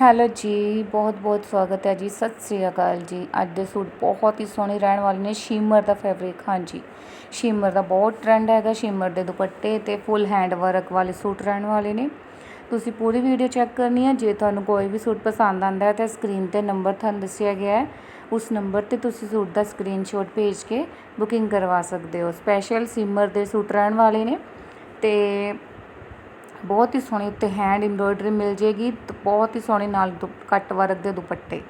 Hello ਜੀ, ਬਹੁਤ ਬਹੁਤ ਸਵਾਗਤ ਹੈ ਜੀ। ਸਤਿ ਸ੍ਰੀ ਅਕਾਲ ਜੀ। ਅੱਜ ਦੇ ਸੂਟ ਬਹੁਤ ਹੀ ਸੋਹਣੇ ਰਹਿਣ ਵਾਲੇ ਨੇ। ਸ਼ੀਮਰ ਦਾ ਫੈਬਰਿਕ ਹਾਂਜੀ। ਸ਼ੀਮਰ ਦਾ ਬਹੁਤ ਟ੍ਰੈਂਡ ਹੈਗਾ। ਸ਼ੀਮਰ ਦੇ ਦੁਪੱਟੇ ਤੇ ਫੁੱਲ ਹੈਂਡ ਵਰਕ ਵਾਲੇ ਸੂਟ ਰਹਿਣ ਵਾਲੇ ਨੇ। ਤੁਸੀਂ ਪੂਰੀ ਵੀਡੀਓ ਚੈੱਕ ਕਰਨੀ ਹੈ। ਜੇ ਤੁਹਾਨੂੰ ਕੋਈ ਵੀ ਸੂਟ ਪਸੰਦ ਆਂਦਾ ਹੈ ਤਾਂ ਸਕਰੀਨ ਤੇ ਨੰਬਰ ਤੁਹਾਨੂੰ ਦੱਸਿਆ ਗਿਆ ਹੈ। ਉਸ ਨੰਬਰ ਤੇ ਤੁਸੀਂ ਸੂਟ ਦਾ ਸਕਰੀਨਸ਼ਾਟ ਭੇਜ ਕੇ ਬੁਕਿੰਗ ਕਰਵਾ ਸਕਦੇ ਹੋ। ਸਪੈਸ਼ਲ ਸੀਮਰ ਦੇ ਸੂਟ ਰਹਿਣ ਵਾਲੇ ਨੇ ਤੇ ਬਹੁਤ ਹੀ ਸੋਹਣੀ ਉੱਤੇ ਹੈਂਡ ਐਮਬ੍ਰੋਇਡਰੀ ਮਿਲ ਜੇਗੀ, ਤੇ, ਬਹੁਤ ਹੀ ਸੋਹਣੇ ਨਾਲ ਦੁ ਕੱਟ ਵਰਕ ਦੇ ਦੁਪੱਟੇ।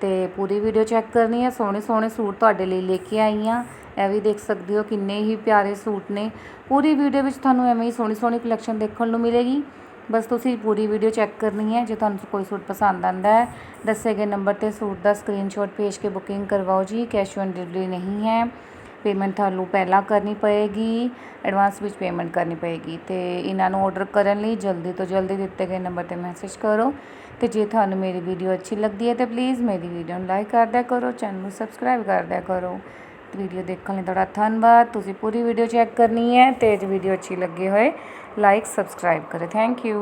ਤੇ ਪੂਰੀ ਵੀਡੀਓ ਚੈੱਕ ਕਰਨੀ ਹੈ, ਸੋਹਣੇ ਸੋਹਣੇ ਸੂਟ ਤੁਹਾਡੇ ਲਈ ਲੈ ਕੇ ਆਈ ਹਾਂ। ਇਹ ਵੀ ਦੇਖ ਸਕਦੇ ਹੋ ਕਿੰਨੇ ਹੀ ਪਿਆਰੇ ਸੂਟ ਨੇ। ਪੂਰੀ ਵੀਡੀਓ ਵਿੱਚ ਤੁਹਾਨੂੰ ਐਵੇਂ ਹੀ ਸੋਹਣੀ ਸੋਹਣੀ ਕਲੈਕਸ਼ਨ ਦੇਖਣ ਨੂੰ ਮਿਲੇਗੀ। ਬਸ ਤੁਸੀਂ ਪੂਰੀ ਵੀਡੀਓ ਚੈੱਕ ਕਰਨੀ ਹੈ, ਜੇ ਤੁਹਾਨੂੰ ਕੋਈ ਸੂਟ ਪਸੰਦ ਆਂਦਾ ਹੈ, ਦੱਸੇ ਗਏ ਨੰਬਰ ਤੇ ਸੂਟ ਦਾ ਸਕਰੀਨਸ਼ਾਟ ਭੇਜ ਕੇ ਬੁਕਿੰਗ ਕਰਵਾਓ ਜੀ ਕੈਸ਼ ਔਨ ਡਿਲੀਵਰੀ ਨਹੀਂ ਹੈ। ਪੇਮੈਂਟ ਤੁਹਾਨੂੰ ਪਹਿਲਾਂ ਕਰਨੀ ਪਏਗੀ ਐਡਵਾਂਸ ਵਿੱਚ ਪੇਮੈਂਟ ਕਰਨੀ ਪਏਗੀ ਅਤੇ ਇਹਨਾਂ ਨੂੰ ਔਡਰ ਕਰਨ ਲਈ ਜਲਦੀ ਤੋਂ ਜਲਦੀ ਦਿੱਤੇ ਗਏ ਨੰਬਰ ਤੇ ਮੈਸੇਜ ਕਰੋ ਅਤੇ ਜੇ ਤੁਹਾਨੂੰ ਮੇਰੀ ਵੀਡੀਓ ਅੱਛੀ ਲੱਗਦੀ ਹੈ ਤਾਂ ਪਲੀਜ਼ ਮੇਰੀ ਵੀਡੀਓ ਨੂੰ ਲਾਈਕ ਕਰ ਦਿਆ ਕਰੋ ਚੈਨਲ ਨੂੰ ਸਬਸਕ੍ਰਾਈਬ ਕਰ ਦਿਆ ਕਰੋ। ਵੀਡੀਓ ਦੇਖਣ ਲਈ ਤੁਹਾਡਾ ਧੰਨਵਾਦ, ਤੁਸੀਂ ਪੂਰੀ ਵੀਡੀਓ ਚੈੱਕ ਕਰਨੀ ਹੈ ਅਤੇ ਜੇ ਵੀਡੀਓ ਅੱਛੀ ਲੱਗੀ ਹੋਏ ਲਾਈਕ ਸਬਸਕ੍ਰਾਈਬ ਕਰੇ। Thank you